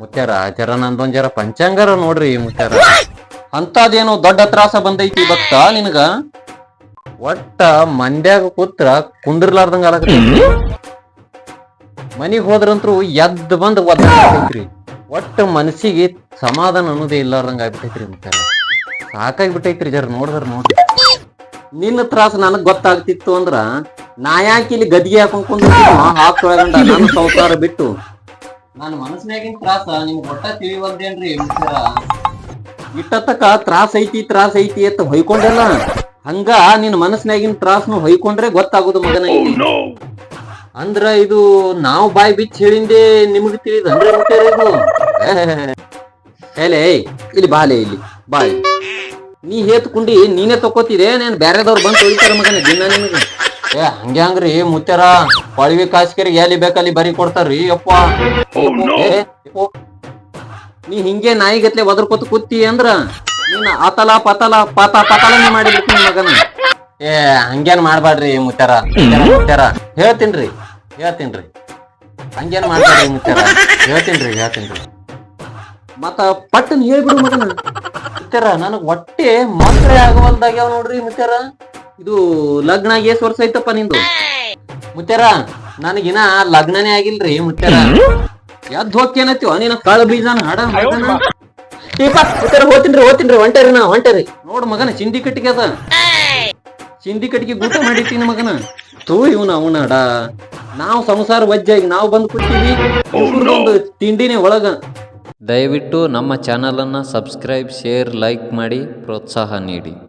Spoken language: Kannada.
ಮುತ್ಯಾರ, ಜರ ನಂದೊಂದ್ ಜರ ಪಂಚಾಂಗಾರ ನೋಡ್ರಿ ಮುತ್ಯಾರ. ಅಂತದೇನೋ ದೊಡ್ಡ ತ್ರಾಸ ಬಂದೈತಿ ಭಕ್ತ ನಿನಗ? ಒಟ್ಟ ಮಂಡ್ಯಾಗ ಕೂತ್ರ ಕುಂದಿರ್ಲಾರ್ದಂಗ ಮನಿಗ್ ಹೋದ್ರಂತ್ರು ಎದ್ದ ಬಂದ್ ಒದ್ರಿ ಒಟ್ಟ ಮನಸ್ಸಿಗೆ ಸಮಾಧಾನ ಅನ್ನೋದೇ ಇಲ್ಲಾರ್ದಂಗ ಆಗ್ಬಿಟ್ಟೈತ್ರಿ ಮುತ್ಯಾರ. ಸಾಕಾಗಿ ಬಿಟ್ಟೈತ್ರಿ ಜರ ನೋಡಿದ್ರ ನೋಡ್ರಿ ನಿನ್ನ ತ್ರಾಸ ನನಗ್ ಗೊತ್ತಾಗ್ತಿತ್ತು ಅಂದ್ರ ನಾ ಯಾಕೆ ಇಲ್ಲಿ ಗದ್ಗೆ ಹಾಕೊಂಡ್ ಕುಂದಿರ್ತೀನೋ ಹಾಕೊಳಗಂಡ ನನ್ನ ಸಂಸಾರ ಬಿಟ್ಟು. ನನ್ನ ಮನಸ್ಸಿನಾಗಿನ ತ್ರಾಸ ನಿಮ್ಗೆ ಗೊತ್ತ ತಿಳಿವಲ್ದೇನ್ರಿ ಮಿಸ್ಟರ ಇಟ್ಟತಕ ತ್ರಾಸ ಐತಿ ತ್ರಾಸ ಐತಿ ಅಂತ ಹೊಯ್ಕೊಂಡೆಲ್ಲ? ಹಂಗ ನಿನ್ನ ಮನಸ್ಸಿನಾಗಿನ ತ್ರಾಸ್ನು ಹೊಯ್ಕೊಂಡ್ರೆ ಗೊತ್ತಾಗೋದು ಮಗನ ಇಲ್ಲಿ. ಅಂದ್ರ ಇದು ನಾವು ಬಾಯಿ ಬಿಚ್ಚ ಹೇಳಿಂದೇ ನಿಮ್ಗೆ ತಿಳಿದನ್ರಿ ಮುಟ್ಟಾರ ಇದು. ಹೇಲೆ ಇಲ್ಲಿ ಬಾಲೆ ಇಲ್ಲಿ ಬಾಯ್ ನೀ ಹೇತ್ಕುಂಡಿ ನೀನೇ ತಕೋತಿದೆ ನಾನು ಬ್ಯಾರೆದವ್ರು ಬಂದು ತೊಳಿತಾರ ಮಗನ ದಿನ ನಿನಗೆ. ಏ ಹಂಗೆ ಹಂಗ್ರಿ ಮುತ್ಯಾರ ಕೊಳವಿ ಕಾಸ್ಕರಿಗೆ ಎಲ್ಲಿ ಬೇಕಲ್ಲಿ ಬರಿ ಕೊಡ್ತಾರ್ರಿ ಯಪ್ಪ. ಏ, ಯಪ್ಪೋ. ನೀ ಹಿಂಗೆ ನಾಯಿಗತ್ಲೆ ಒದರ್ಕೊತ ಕೂತಿ ಅಂದ್ರ ನೀನ್ ಆತಲ ಪತಲ ಪಾತ ಪತಲನೆ ಮಾಡಿಬಿಡ್ತೀನಿ ಮಗನ. ಏ ಹಂಗೇನ್ ಮಾಡ್ಬ್ಯಾಡ್ರಿ ಮುತ್ತಾರ ಮುತ್ಯಾರ, ಮುತ್ಯಾರ ಹೇಳ್ತೀನ್ರಿ ಹೇಳ್ತೀನ್ರಿ. ಹಂಗೇನ್ ಮಾಡ್ಬೇಡ್ರಿ ಮುತ್ಯಾರ ಹೇಳ್ತೀನ್ರಿ ಹೇಳ್ತೀನ್ರಿ. ಮತ್ತ ಪಟ್ಟನ್ ಹೇಳ್ಬಿಡು ಮಗನ. ಮುತ್ಯಾರ ನನಗ್ ಹೊಟ್ಟೆ ಮಕ್ಕಳೇ ಆಗವಲ್ದಾಗ್ಯಾವ ನೋಡ್ರಿ ಮುತ್ಯಾರ ಇದು ಲಗ್ನ ಎಷ್ಟ್ ವರ್ಷ ಐತಪ್ಪ ನಿಂದು. ಮುತ್ಯಾರ ನನಗಿನ ಲಗ್ನನೇ ಆಗಿಲ್ರಿ ಮುತ್ಯಾರ ಎದ್ ಹೋಗ್ತೇನತ್ತೀವ ನೀನ ಕಳ ಬೀಜನ ಹಡ ಮುತ್ಯಾರ ಹೋಗ್ತೀನ್ರಿ ಹೋಗ್ತೀನ್ರಿ ಹೊಂಟೇರಿ ನಾ ಹೊಂಟೇರಿ. ನೋಡ್ ಮಗನ ಚಿಂದಿ ಕಟ್ಟಿಗೆ ಅದ. ಚಿಂದಿ ಕಟ್ಟಿಗೆ ಗೂಟ ಮಾಡಿರ್ತೀನಿ ಮಗನ. ತೋ ಇವನ ಅವನಡ ನಾವ್ ನಾವು ಸಂಸಾರ ವಜ್ಜಾಗಿ ನಾವು ಬಂದ್ ಕೂತೀವಿ. ಇವ್ರ್ದೊಂದು ತಿಂಡಿನೇ ಒಳಗ. ದಯವಿಟ್ಟು ನಮ್ಮ ಚಾನಲನ್ನು ಸಬ್ಸ್ಕ್ರೈಬ್ ಶೇರ್ ಲೈಕ್ ಮಾಡಿ ಪ್ರೋತ್ಸಾಹ ನೀಡಿ.